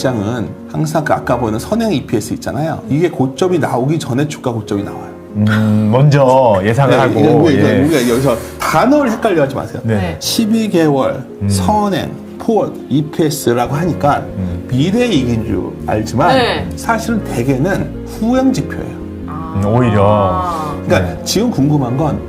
주식시장은 항상 그 아까 보는 선행 EPS 있잖아요. 이게 고점이 나오기 전에 주가 고점이 나와요. 음, 먼저 예상을 하고. 네, 이거, 이거, 예. 우리가 여기서 단어를 헷갈려 하지 마세요. 네. 12개월 선행 포 EPS라고 하니까 음. 미래 이익인 줄 알지만 네. 사실은 대개는 후행 지표예요. 음, 오히려. 아. 그러니까 네. 지금 궁금한 건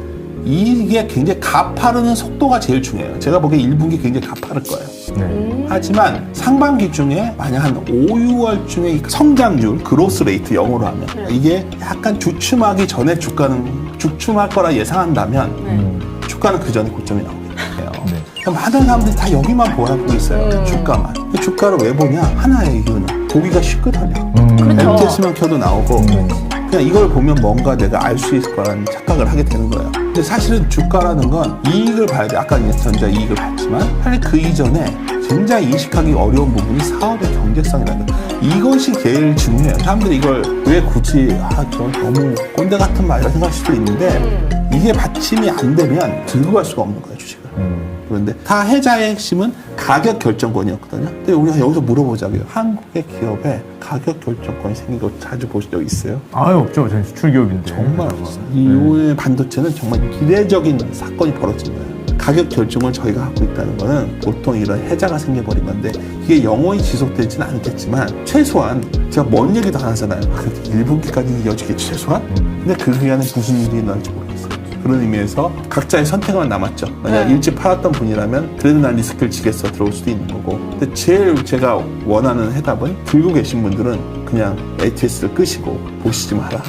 이게 굉장히 가파르는 속도가 제일 중요해요. 제가 보기에 1분기 굉장히 가파를 거예요. 네. 하지만 상반기 중에 만약 한 5, 6월 중에 이 성장률, 그로스 레이트 영어로 하면 네. 이게 약간 주춤하기 전에 주가는 주춤할 거라 예상한다면 네. 주가는 그 전에 고점이 나오겠네요. 네. 많은 사람들이 다 여기만 보고 있어요. 음. 주가만. 주가를 왜 보냐? 하나의 이유는 보기가 쉽거든요. 음, 그렇죠. MTS만 켜도 나오고 그냥 이걸 보면 뭔가 내가 알 수 있을 거라는 착각을 하게 되는 거예요. 근데 사실은 주가라는 건 이익을 봐야 돼. 아까 이제 전자 이익을 봤지만 사실 그 이전에 굉장히 인식하기 어려운 부분이 사업의 경제성이라는 거. 이것이 제일 중요해요. 사람들이 이걸 왜 굳이 아, 저 너무 꼰대 같은 말이라 생각할 수도 있는데 이게 받침이 안 되면 들고 갈 수가 없는 거예요, 주식을. 음. 그런데 다 해자의 핵심은 가격 결정권이었거든요. 근데 우리가 여기서 물어보자고요. 한국의 기업에 가격 결정권이 생긴 거 자주 보신 적 있어요? 아유, 없죠. 저희 수출 기업인데. 정말 없어요. 이후에 반도체는 정말 이례적인 사건이 벌어진 거예요. 가격 결정을 저희가 하고 있다는 거는 보통 이런 해자가 생겨버린 건데 이게 영원히 지속되지는 않겠지만 최소한 제가 뭔 얘기도 안 하잖아요. 그래도 1분기까지는 이어지겠지 최소한? 근데 그 기간에 무슨 일이 일어날지 모르겠어요. 그런 의미에서 각자의 선택만 남았죠. 만약 네. 일찍 팔았던 분이라면 그래도 난 리스크를 지겠어 들어올 수도 있는 거고. 근데 제일 제가 원하는 해답은 들고 계신 분들은 그냥 ATS를 끄시고 보시지 마라.